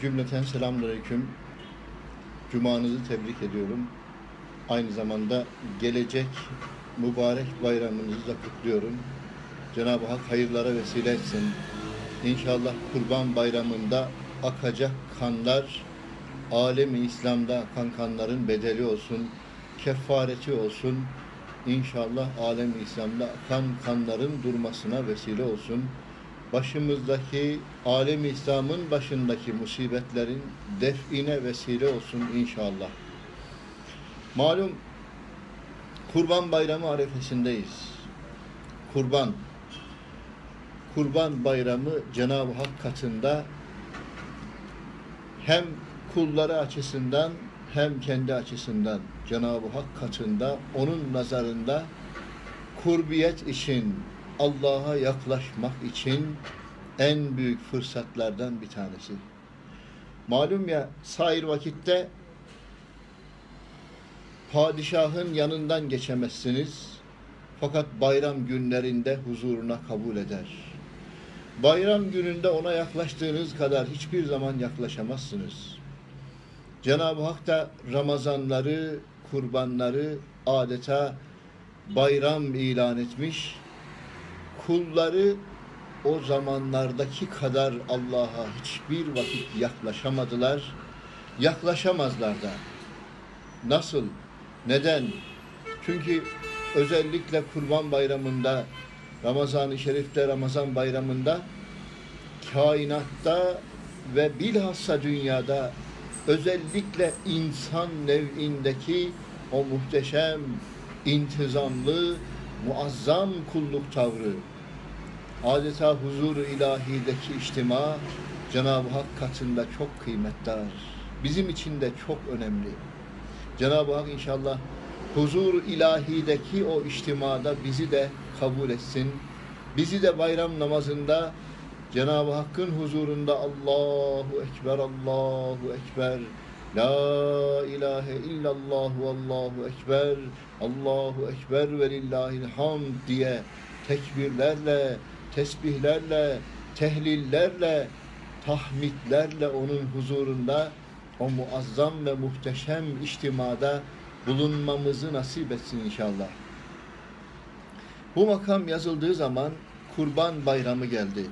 Cümleten selamünaleyküm. Cumanızı tebrik ediyorum. Aynı zamanda gelecek mübarek bayramınızı da kutluyorum. Cenab-ı Hak hayırlara vesile etsin. İnşallah Kurban Bayramı'nda akacak kanlar alemi İslam'da akan kanların bedeli olsun, kefareti olsun. İnşallah alemi İslam'da akan kanların durmasına vesile olsun. Başımızdaki alemi İslam'ın başındaki musibetlerin define vesile olsun inşallah. Malum Kurban Bayramı arefesindeyiz. Kurban Kurban Bayramı Cenab-ı Hak katında hem kulları açısından hem kendi açısından Cenab-ı Hak katında onun nazarında kurbiyet için Allah'a yaklaşmak için en büyük fırsatlardan bir tanesi. Malum ya sair vakitte padişahın yanından geçemezsiniz. Fakat bayram günlerinde huzuruna kabul eder. Bayram gününde ona yaklaştığınız kadar hiçbir zaman yaklaşamazsınız. Cenab-ı Hak da Ramazanları, kurbanları adeta bayram ilan etmiş. Kulları o zamanlardaki kadar Allah'a hiçbir vakit yaklaşamadılar. Yaklaşamazlar da. Nasıl? Neden? Çünkü özellikle Kurban Bayramı'nda, Ramazan-ı Şerif'te, Ramazan Bayramı'nda kainatta ve bilhassa dünyada özellikle insan nev'indeki o muhteşem, intizamlı, muazzam kulluk tavrı, adeta huzur-u ilahideki içtima Cenab-ı Hak katında çok kıymetdar. Bizim için de çok önemli. Cenab-ı Hak inşallah huzur ilahideki o içtimada bizi de kabul etsin. Bizi de bayram namazında Cenab-ı Hakk'ın huzurunda Allahu Ekber, Allahu Ekber, La ilahe illallah Allahu Ekber, Allahu Ekber ve lillahil hamd diye tekbirlerle, tesbihlerle, tehlillerle, tahmidlerle onun huzurunda o muazzam ve muhteşem içtimada bulunmamızı nasip etsin inşallah. Bu makam yazıldığı zaman Kurban Bayramı geldi.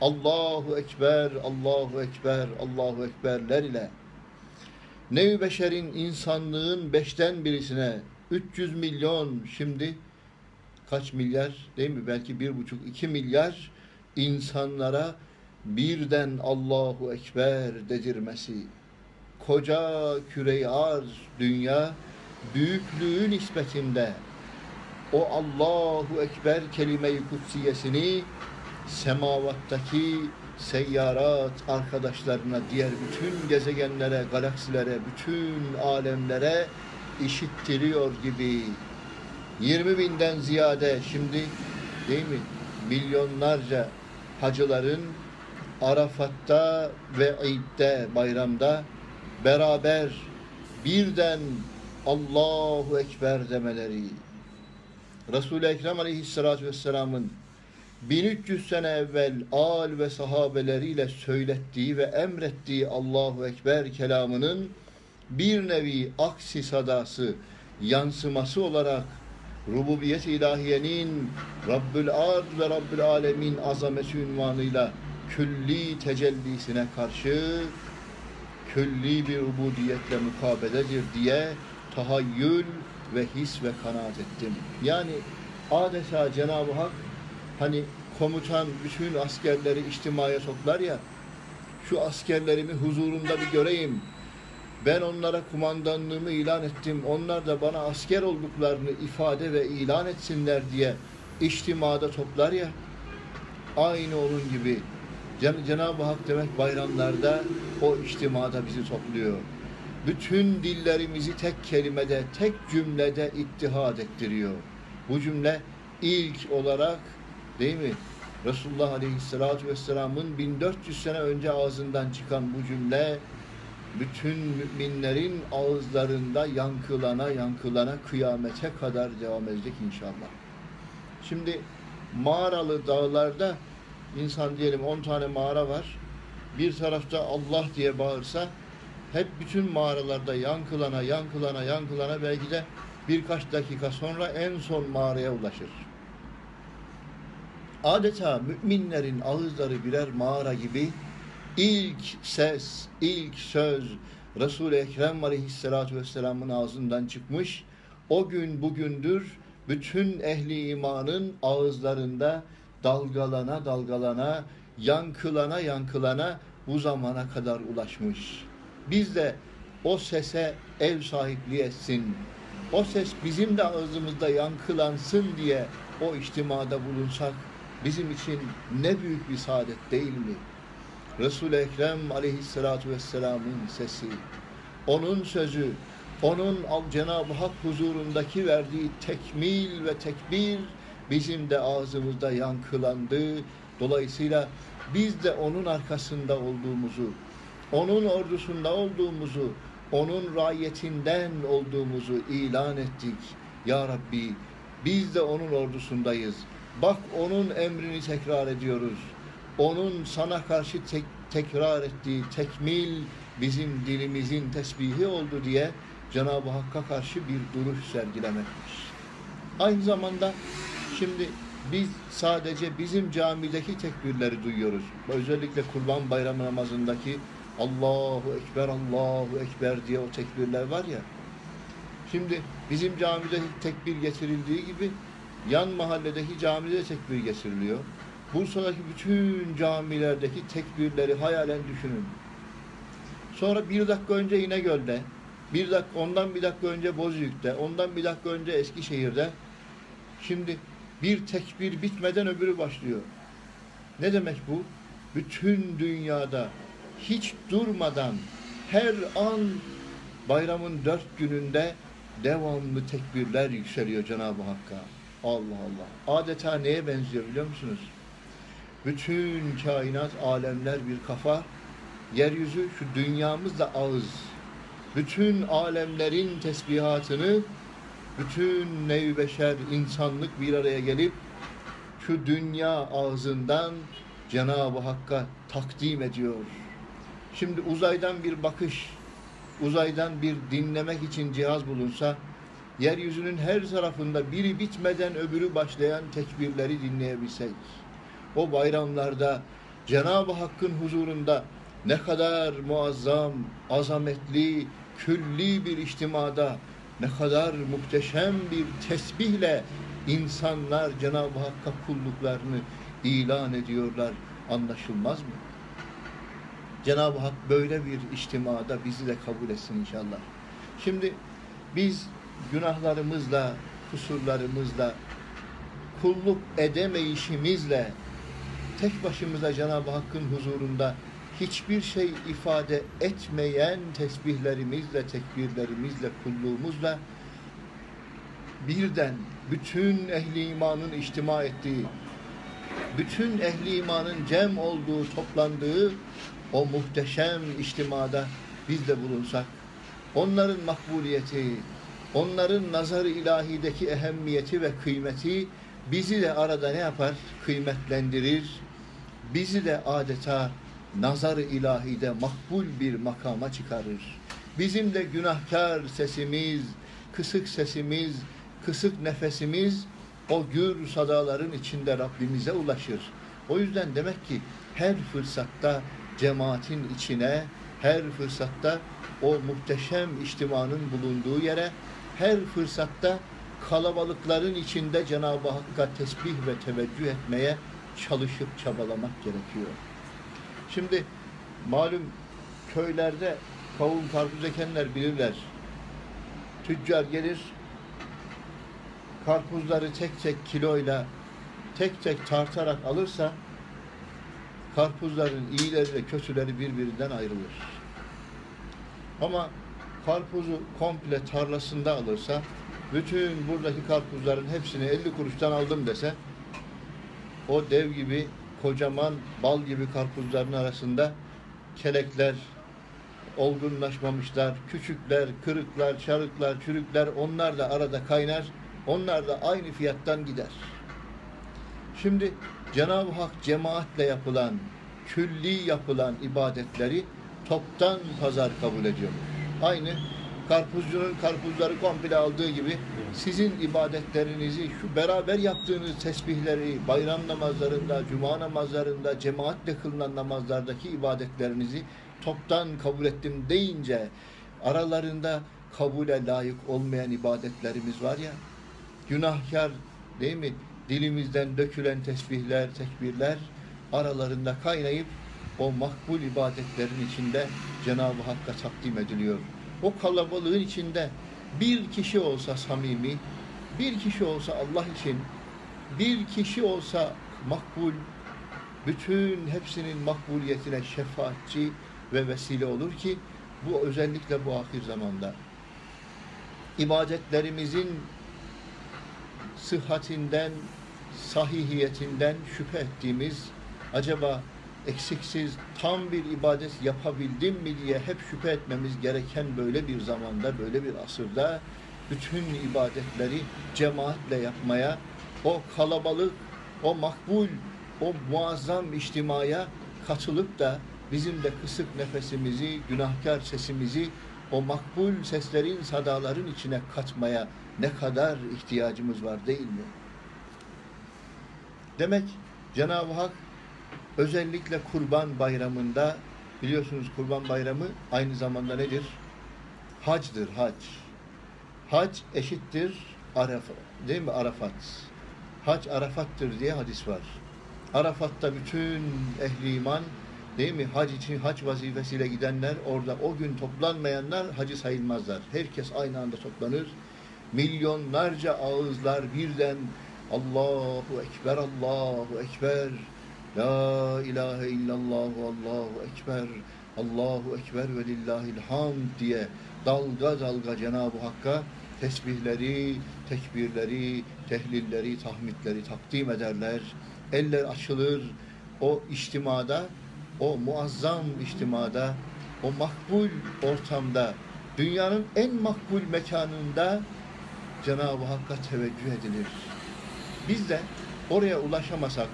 Allahu Ekber, Allahu Ekber, Allahu Ekberler ile Nevi Beşer'in insanlığın beşten birisine 300 milyon şimdi kaç milyar değil mi? Belki bir buçuk iki milyar insanlara birden Allahu Ekber dedirmesi. Koca küre arz dünya büyüklüğü nispetinde o Allahu Ekber kelime-i kutsiyesini semavattaki seyyarat arkadaşlarına, diğer bütün gezegenlere, galaksilere, bütün alemlere işittiriyor gibi 20 binden ziyade şimdi değil mi? Milyonlarca hacıların Arafat'ta ve İd'de bayramda beraber birden Allahu Ekber demeleri. Resul-i Ekrem Aleyhisselatü Vesselam'ın 1300 sene evvel al ve sahabeleriyle söylettiği ve emrettiği Allahu Ekber kelamının bir nevi aksi sadası, yansıması olarak rububiyet ilahiyenin Rabbül Ard ve Rabbül Alemin azameti ünvanıyla külli tecellisine karşı külli bir ubudiyetle mukabededir diye tahayyül ve his ve kanaat ettim. Yani adeta Cenab-ı Hak hani komutan bütün askerleri içtimaya toplar ya şu askerlerimi huzurunda bir göreyim. Ben onlara kumandanlığımı ilan ettim. Onlar da bana asker olduklarını ifade ve ilan etsinler diye içtimada toplar ya. Aynı onun gibi Cen- Cenab-ı Hak demek bayramlarda o içtimada bizi topluyor. Bütün dillerimizi tek kelimede, tek cümlede ittihad ettiriyor. Bu cümle ilk olarak değil mi? Resulullah Aleyhisselatü Vesselam'ın 1400 sene önce ağzından çıkan bu cümle bütün müminlerin ağızlarında yankılana yankılana kıyamete kadar devam edecek inşallah. Şimdi mağaralı dağlarda insan diyelim 10 tane mağara var. bir tarafta Allah diye bağırsa hep bütün mağaralarda yankılana, yankılana, yankılana belki de birkaç dakika sonra en son mağaraya ulaşır. Adeta müminlerin ağızları birer mağara gibi ilk ses, ilk söz Resul-i Ekrem Aleyhisselatü Vesselam'ın ağzından çıkmış. O gün bugündür bütün ehli imanın ağızlarında dalgalana dalgalana, yankılana yankılana bu zamana kadar ulaşmış. Biz de o sese ev sahipliği etsin. O ses bizim de ağzımızda yankılansın diye o içtimada bulunsak bizim için ne büyük bir saadet değil mi? Resul-i Ekrem aleyhissalatu vesselamın sesi, onun sözü, onun Cenab-ı Hak huzurundaki verdiği tekmil ve tekbir bizim de ağzımızda yankılandı. Dolayısıyla biz de onun arkasında olduğumuzu, onun ordusunda olduğumuzu, onun rayetinden olduğumuzu ilan ettik. Ya Rabbi biz de onun ordusundayız. Bak onun emrini tekrar ediyoruz. Onun sana karşı tek, tekrar ettiği tekmil bizim dilimizin tesbihi oldu diye Cenab-ı Hakk'a karşı bir duruş sergilemekmiş. Aynı zamanda şimdi biz sadece bizim camideki tekbirleri duyuyoruz. Özellikle Kurban Bayramı namazındaki Allahu Ekber, Allahu Ekber diye o tekbirler var ya. Şimdi bizim camide tekbir getirildiği gibi yan mahalledeki camide de tekbir getiriliyor. Bursa'daki bütün camilerdeki tekbirleri hayalen düşünün. Sonra bir dakika önce İnegöl'de, bir dakika, ondan bir dakika önce Bozüyük'te, ondan bir dakika önce Eskişehir'de. Şimdi bir tekbir bitmeden öbürü başlıyor. Ne demek bu? Bütün dünyada hiç durmadan her an bayramın dört gününde devamlı tekbirler yükseliyor Cenab-ı Hakk'a. Allah Allah. Adeta neye benziyor biliyor musunuz? Bütün kainat, alemler bir kafa, yeryüzü şu dünyamız da ağız. Bütün alemlerin tesbihatını bütün nev beşer insanlık bir araya gelip şu dünya ağzından Cenab-ı Hakk'a takdim ediyor. Şimdi uzaydan bir bakış, uzaydan bir dinlemek için cihaz bulunsa, yeryüzünün her tarafında biri bitmeden öbürü başlayan tekbirleri dinleyebilsek, o bayramlarda Cenab-ı Hakk'ın huzurunda ne kadar muazzam, azametli, külli bir içtimada ne kadar muhteşem bir tesbihle insanlar Cenab-ı Hakk'a kulluklarını ilan ediyorlar. Anlaşılmaz mı? Cenab-ı Hak böyle bir içtimada bizi de kabul etsin inşallah. Şimdi biz günahlarımızla, kusurlarımızla, kulluk edemeyişimizle tek başımıza Cenab-ı Hakk'ın huzurunda hiçbir şey ifade etmeyen tesbihlerimizle, tekbirlerimizle, kulluğumuzla birden bütün ehli imanın içtima ettiği, bütün ehli imanın cem olduğu, toplandığı o muhteşem içtimada biz de bulunsak, onların makbuliyeti, onların nazar ilahideki ehemmiyeti ve kıymeti bizi de arada ne yapar? Kıymetlendirir. Bizi de adeta nazar-ı ilahide makbul bir makama çıkarır. Bizim de günahkar sesimiz, kısık sesimiz, kısık nefesimiz o gür sadaların içinde Rabbimize ulaşır. O yüzden demek ki her fırsatta cemaatin içine, her fırsatta o muhteşem içtimanın bulunduğu yere, her fırsatta kalabalıkların içinde Cenab-ı Hakk'a tesbih ve teveccüh etmeye çalışıp çabalamak gerekiyor. Şimdi malum köylerde kavun karpuz ekenler bilirler. Tüccar gelir, karpuzları tek tek kiloyla tek tek tartarak alırsa karpuzların iyileri ve kötüleri birbirinden ayrılır. Ama karpuzu komple tarlasında alırsa bütün buradaki karpuzların hepsini 50 kuruştan aldım dese o dev gibi kocaman bal gibi karpuzların arasında kelekler, olgunlaşmamışlar, küçükler, kırıklar, çarıklar, çürükler onlar da arada kaynar. Onlar da aynı fiyattan gider. Şimdi Cenab-ı Hak cemaatle yapılan külli yapılan ibadetleri toptan pazar kabul ediyor. Aynı karpuzcunun karpuzları komple aldığı gibi sizin ibadetlerinizi, şu beraber yaptığınız tesbihleri, bayram namazlarında, cuma namazlarında, cemaatle kılınan namazlardaki ibadetlerinizi toptan kabul ettim deyince aralarında kabule layık olmayan ibadetlerimiz var ya, günahkar değil mi? Dilimizden dökülen tesbihler, tekbirler aralarında kaynayıp o makbul ibadetlerin içinde Cenab-ı Hakk'a takdim ediliyor. O kalabalığın içinde bir kişi olsa samimi, bir kişi olsa Allah için, bir kişi olsa makbul, bütün hepsinin makbuliyetine şefaatçi ve vesile olur ki bu özellikle bu ahir zamanda. İbadetlerimizin sıhhatinden, sahihiyetinden şüphe ettiğimiz acaba eksiksiz tam bir ibadet yapabildim mi diye hep şüphe etmemiz gereken böyle bir zamanda, böyle bir asırda bütün ibadetleri cemaatle yapmaya, o kalabalık, o makbul, o muazzam içtimaya katılıp da bizim de kısık nefesimizi, günahkar sesimizi o makbul seslerin, sadaların içine katmaya ne kadar ihtiyacımız var değil mi? Demek Cenab-ı Hak özellikle Kurban Bayramı'nda biliyorsunuz Kurban Bayramı aynı zamanda nedir? Hacdır, hac. Hac eşittir Arafat. Değil mi? Arafat. Hac Arafat'tır diye hadis var. Arafat'ta bütün ehli iman değil mi? Hac için hac vazifesiyle gidenler orada o gün toplanmayanlar hacı sayılmazlar. Herkes aynı anda toplanır. Milyonlarca ağızlar birden Allahu Ekber, Allahu Ekber, La ilahe illallah, Allahu Ekber, Allahu Ekber ve lillahil hamd diye dalga dalga Cenab-ı Hakk'a tesbihleri, tekbirleri, tehlilleri, tahmidleri takdim ederler. Eller açılır. O içtimada, o muazzam içtimada, o makbul ortamda, dünyanın en makbul mekanında Cenab-ı Hakk'a teveccüh edilir. Biz de oraya ulaşamasak,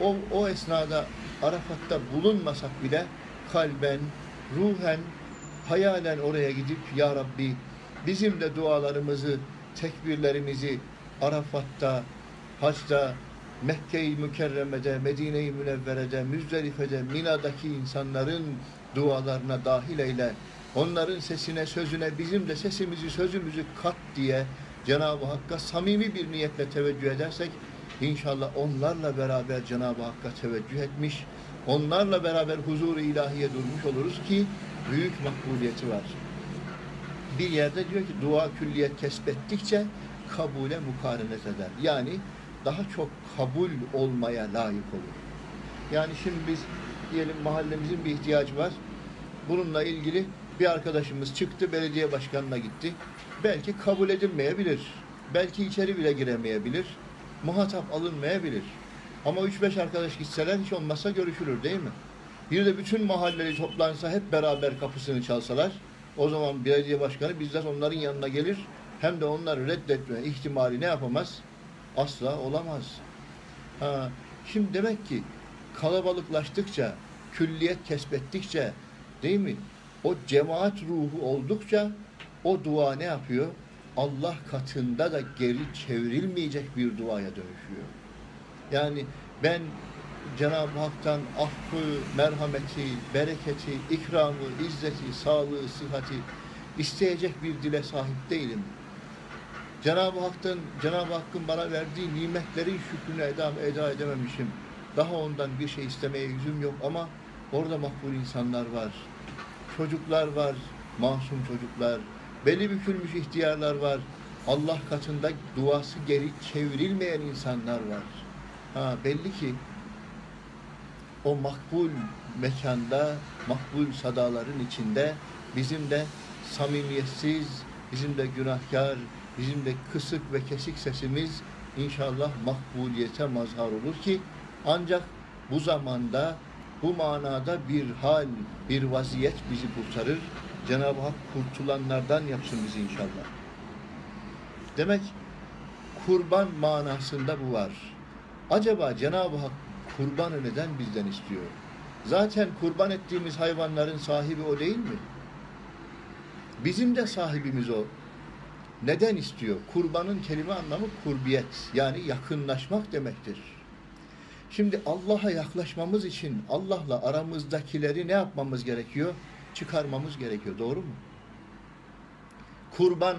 o, o esnada Arafat'ta bulunmasak bile kalben, ruhen, hayalen oraya gidip Ya Rabbi bizim de dualarımızı, tekbirlerimizi Arafat'ta, Hac'da, Mekke-i Mükerreme'de, Medine-i Münevvere'de, Müzdelife'de, Mina'daki insanların dualarına dahil eyle. Onların sesine, sözüne bizim de sesimizi, sözümüzü kat diye Cenab-ı Hakk'a samimi bir niyetle teveccüh edersek İnşallah onlarla beraber Cenab-ı Hakk'a teveccüh etmiş, onlarla beraber huzur-u ilahiye durmuş oluruz ki büyük makbuliyeti var. Bir yerde diyor ki dua külliyet kesbettikçe kabule mukarenet eder. Yani daha çok kabul olmaya layık olur. Yani şimdi biz diyelim mahallemizin bir ihtiyacı var. Bununla ilgili bir arkadaşımız çıktı, belediye başkanına gitti. Belki kabul edilmeyebilir. Belki içeri bile giremeyebilir muhatap alınmayabilir. Ama 3-5 arkadaş gitseler hiç olmazsa görüşülür değil mi? Bir de bütün mahalleleri toplansa hep beraber kapısını çalsalar o zaman belediye başkanı bizzat onların yanına gelir hem de onları reddetme ihtimali ne yapamaz? Asla olamaz. Ha, şimdi demek ki kalabalıklaştıkça, külliyet kesbettikçe değil mi? O cemaat ruhu oldukça o dua ne yapıyor? Allah katında da geri çevrilmeyecek bir duaya dönüşüyor. Yani ben Cenab-ı Hak'tan affı, merhameti, bereketi, ikramı, izzeti, sağlığı, sıhhati isteyecek bir dile sahip değilim. Cenab-ı Hak'tan, Cenab-ı Hakk'ın bana verdiği nimetlerin şükrünü eda, eda edememişim. Daha ondan bir şey istemeye yüzüm yok ama orada makbul insanlar var. Çocuklar var, masum çocuklar, Beli bükülmüş ihtiyarlar var. Allah katında duası geri çevrilmeyen insanlar var. Ha, belli ki o makbul mekanda, makbul sadaların içinde bizim de samimiyetsiz, bizim de günahkar, bizim de kısık ve kesik sesimiz inşallah makbuliyete mazhar olur ki ancak bu zamanda bu manada bir hal, bir vaziyet bizi kurtarır. Cenab-ı Hak kurtulanlardan yapsın bizi inşallah. Demek kurban manasında bu var. Acaba Cenab-ı Hak kurbanı neden bizden istiyor? Zaten kurban ettiğimiz hayvanların sahibi o değil mi? Bizim de sahibimiz o. Neden istiyor? Kurbanın kelime anlamı kurbiyet. Yani yakınlaşmak demektir. Şimdi Allah'a yaklaşmamız için Allah'la aramızdakileri ne yapmamız gerekiyor? Çıkarmamız gerekiyor. Doğru mu? Kurban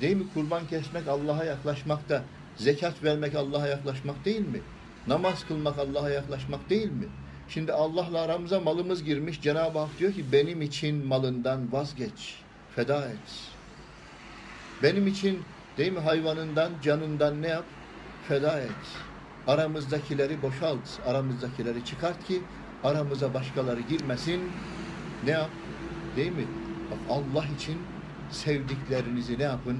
değil mi? Kurban kesmek Allah'a yaklaşmak da zekat vermek Allah'a yaklaşmak değil mi? Namaz kılmak Allah'a yaklaşmak değil mi? Şimdi Allah'la aramıza malımız girmiş. Cenab-ı Hak diyor ki benim için malından vazgeç. Feda et. Benim için değil mi hayvanından, canından ne yap? Feda et. Aramızdakileri boşalt. Aramızdakileri çıkart ki aramıza başkaları girmesin. Ne yap? Değil mi? Bak Allah için sevdiklerinizi ne yapın?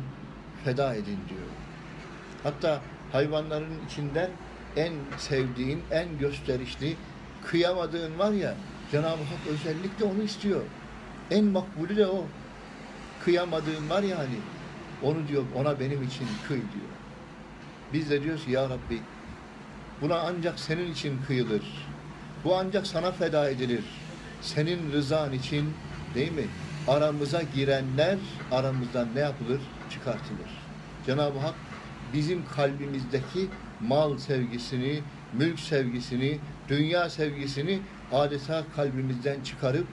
Feda edin diyor. Hatta hayvanların içinden en sevdiğin, en gösterişli, kıyamadığın var ya Cenab-ı Hak özellikle onu istiyor. En makbulü de o. Kıyamadığın var ya hani onu diyor ona benim için kıy diyor. Biz de diyoruz ya Rabbi buna ancak senin için kıyılır. Bu ancak sana feda edilir. Senin rızan için değil mi? Aramıza girenler aramızdan ne yapılır? Çıkartılır. Cenab-ı Hak bizim kalbimizdeki mal sevgisini, mülk sevgisini, dünya sevgisini adeta kalbimizden çıkarıp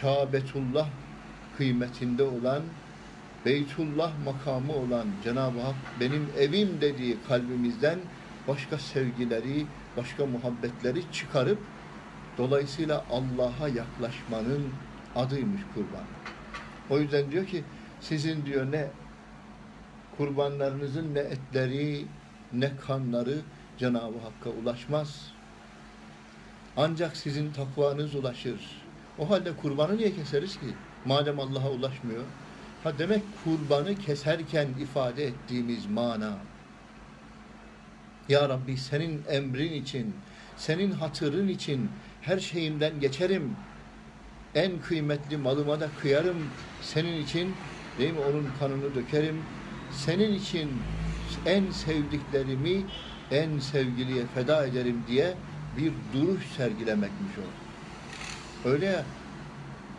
Kâbetullah kıymetinde olan Beytullah makamı olan Cenab-ı Hak benim evim dediği kalbimizden başka sevgileri, başka muhabbetleri çıkarıp dolayısıyla Allah'a yaklaşmanın adıymış kurban. O yüzden diyor ki sizin diyor ne kurbanlarınızın ne etleri ne kanları Cenab-ı Hakk'a ulaşmaz. Ancak sizin takvanız ulaşır. O halde kurbanı niye keseriz ki? Madem Allah'a ulaşmıyor. Ha demek kurbanı keserken ifade ettiğimiz mana. Ya Rabbi senin emrin için, senin hatırın için her şeyimden geçerim. En kıymetli malıma da kıyarım. Senin için değil mi onun kanını dökerim. Senin için en sevdiklerimi en sevgiliye feda ederim diye bir duruş sergilemekmiş o. Öyle ya,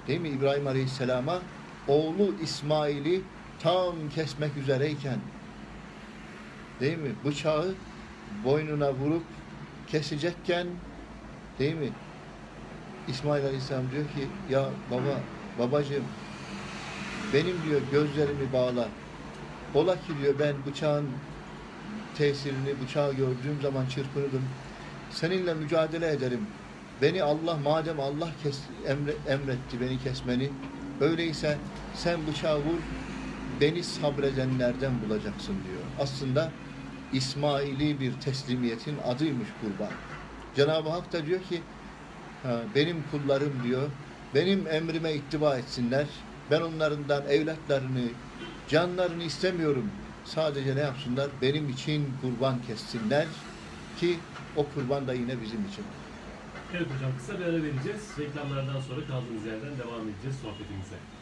değil mi İbrahim Aleyhisselam'a oğlu İsmail'i tam kesmek üzereyken değil mi bıçağı boynuna vurup kesecekken değil mi İsmail Aleyhisselam diyor ki ya baba babacığım benim diyor gözlerimi bağla ola ki diyor ben bıçağın tesirini bıçağı gördüğüm zaman çırpınırım seninle mücadele ederim beni Allah madem Allah kes, emre, emretti beni kesmeni öyleyse sen bıçağı vur beni sabredenlerden bulacaksın diyor. Aslında İsmaili bir teslimiyetin adıymış kurban. Cenab-ı Hak da diyor ki benim kullarım diyor benim emrime ittiba etsinler. Ben onlarından evlatlarını, canlarını istemiyorum. Sadece ne yapsınlar? Benim için kurban kessinler ki o kurban da yine bizim için. Evet hocam kısa bir ara vereceğiz. Reklamlardan sonra kaldığımız yerden devam edeceğiz sohbetimize.